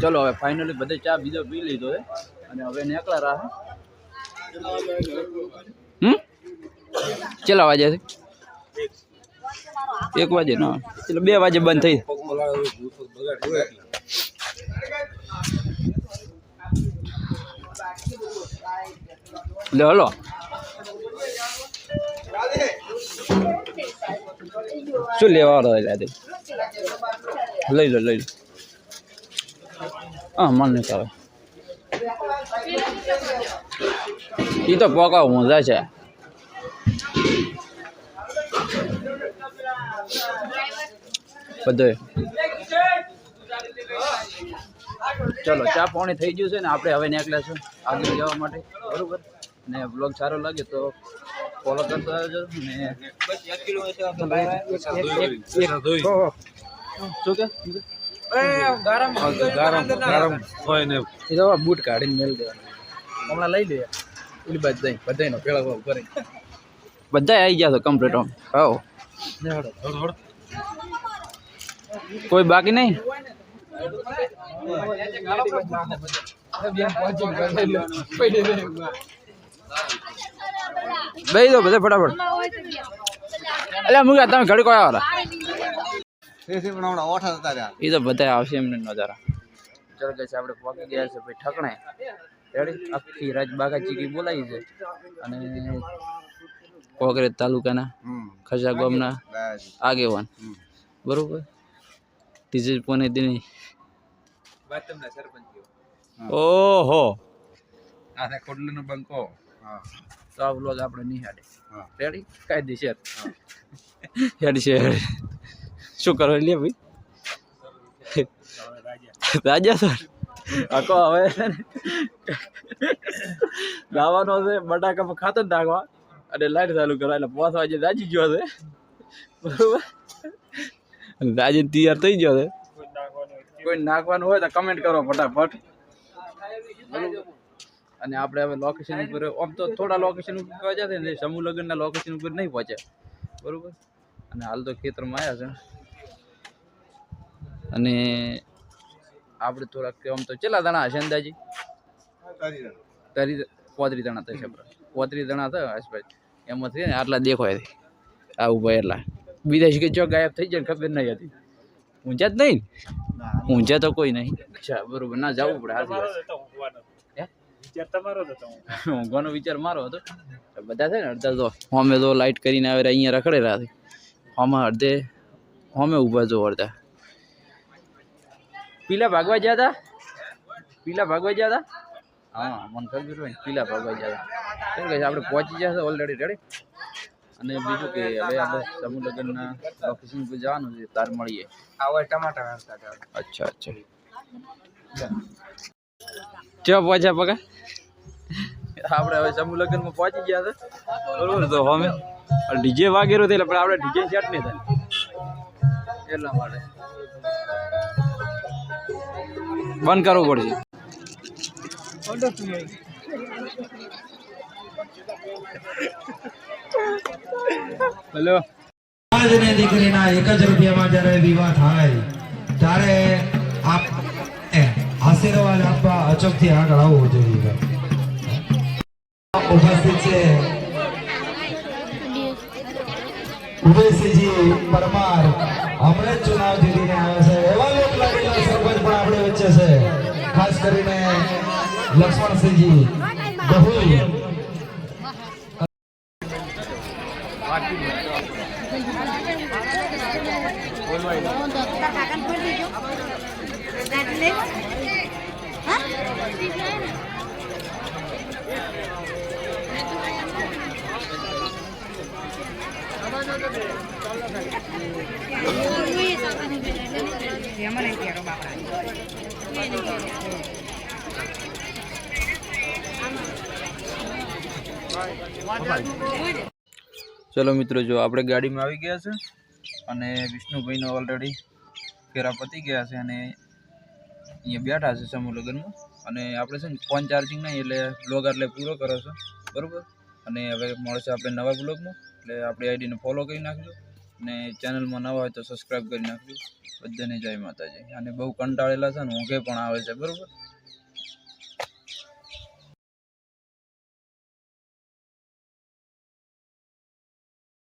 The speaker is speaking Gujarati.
ચલો, હવે ફાઇનલી બધે ચા બીજો પી લીધો છે. અને હવે નીકળા રાહ. હમ? વાગ્યા છે? એક વાગે ના ચલો બે વાગે બંધ થઈ એટલે હલો. શું લેવા વાળો એટલે? લઈ લો લઈ લો. હા મન નહીં આવે એ તો પોકા મજા છે. બધું ચલો, ચા પાણી થઈ ગયું છે ને, આપણે હવે નીકળ્યા છે આગળ જવા માટે. બરોબર? ને બ્લોગ સારો લાગે તો ફોલો કરતા રહેજો ને શું કે? ગારમ. ગારમ હોય ને એ તો બૂટ કાઢીને મેળ દેવાના. હમણાં લઈ લઈએ ઓલી બાજુ જઈ બધાનો પેલા ભાવ કરે બધા આવી ગયા તો કમ્પ્લીટ આમ. હાવ કોઈ બાકી નહીં? બેહી દો બધા ફટાફટ. એટલે મૂક્યા તમે ઘડી કયા વાળા એ તો બધા આવશે એમને નજારા. ચાલો કે આપણે પહોંચી ગયા છે ભાઈ ઠકણે. રેડી આખી રાત બાગા ચીકી બોલાવી છે. અને કોકરેજ તાલુકાના ખસા ગામના આગેવાન. બરોબર? ત્રીજે પોને દિને? ઓહો. આને ખોડલીનો બંકો તો આ વ્લોગ આપણે નિહાળે રેડી હેડી છે હેડી શું કરો લે ભાઈ? રાજા સર આખો હવે છે ને. ગાવાનો છે બટાકામાં ખાતર નાખવા અને લાઈટ ચાલુ કરવા એટલે પાંચ વાગે રાજી ગયો છે. બરોબર? રાજી તૈયાર થઈ ગયો છે. કોઈ નાખવાનું હોય તો કમેન્ટ કરો ફટાફટ. અને આપણે હવે લોકેશન ઉપર આમ તો થોડા લોકેશન ઉપર પહોંચ્યા છે ને સમૂહ લગ્નના લોકેશન ઉપર નહીં પહોંચ્યા બરોબર? અને હાલ તો ખેતરમાં આવ્યા છે. અને આપણે થોડાક આમ તો કેટલા દાણા હશે અંદાજી? તારી પોતરી દાણા થશે આપણે. પોતરી દાણા થયા આસપાસ એમાંથી ને આટલા દેખાય આ ઊભા એટલા. બીજા કે ચો ગાયબ થઈ જાય ખબર નહીં હતી. ઊંચા જ નહીં ઊંચા તો કોઈ નહીં. અચ્છા બરોબર. ના જવું પડે હાથી હતો ઊંઘવાનો વિચાર મારો હતો. બધા છે ને અડધા તો હોમે તો લાઇટ કરીને આવે અહીંયા રખડેલા છે. હોમાં અડધે હોમે ઊભા જો અડધા. પીલા ભાગવા ગયા હતા? પીલા ભાગવા ગયા હતા? હા મને ખબર હોય પીલા ભાગવા ગયા હતા. કેમ કે આપણે પહોંચી ગયા છે ઓલરેડી રેડી અને બીજું કે હવે આપણે સમૂહ લગ્નના લોકેશન પર જવાનું છે તાર મળીએ. અચ્છા અચ્છા. ચો પહોંચ્યા પગા? આપણે હવે સમૂહ લગ્નમાં પહોંચી ગયા છે. બરોબર તો અમે ડીજે વાગેરો થયેલા પણ આપણે ડીજે સેટ નહીં થાય. એટલા માટે. બંધ કરવું પડશે. હેલો. આજને દીકરીના એક જ રૂપિયામાં જ્યારે વિવાહ થાય ત્યારે આપ એ આશીર્વાદ આપવા અચોકથી આગળ આવવું જોઈએ. ઉપસ્થિત ઉદયસિંહજી પરમાર, હમણાં જ ચુનાવ જીતીને આવ્યા છે. એવા લોક લાગેલા સરપંચ પણ આપણી વચ્ચે છે. ખાસ કરીને લક્ષ્મણસિંહજી ગહુઈ ચલો મિત્રો, જો આપણે ગાડીમાં આવી ગયા છે અને વિષ્ણુભાઈનો ઓલરેડી ફેરા પતી ગયા છે અને અહીંયા બેઠા છે સમૂહ લગ્નમાં. અને આપણે છે ને ફોન ચાર્જિંગ નહીં, એટલે બ્લોગ એટલે પૂરો કરો છો. બરાબર? અને હવે મળશે આપણે નવા બ્લોગમાં એટલે આપણી આઈડીને ફોલો કરી નાખજો. અને ચેનલમાં નવા હોય તો સબસ્ક્રાઈબ કરી નાખજો. બધાને જય માતાજી. અને બહુ કંટાળેલા છે ને ઊંઘે પણ આવે છે, બરાબર?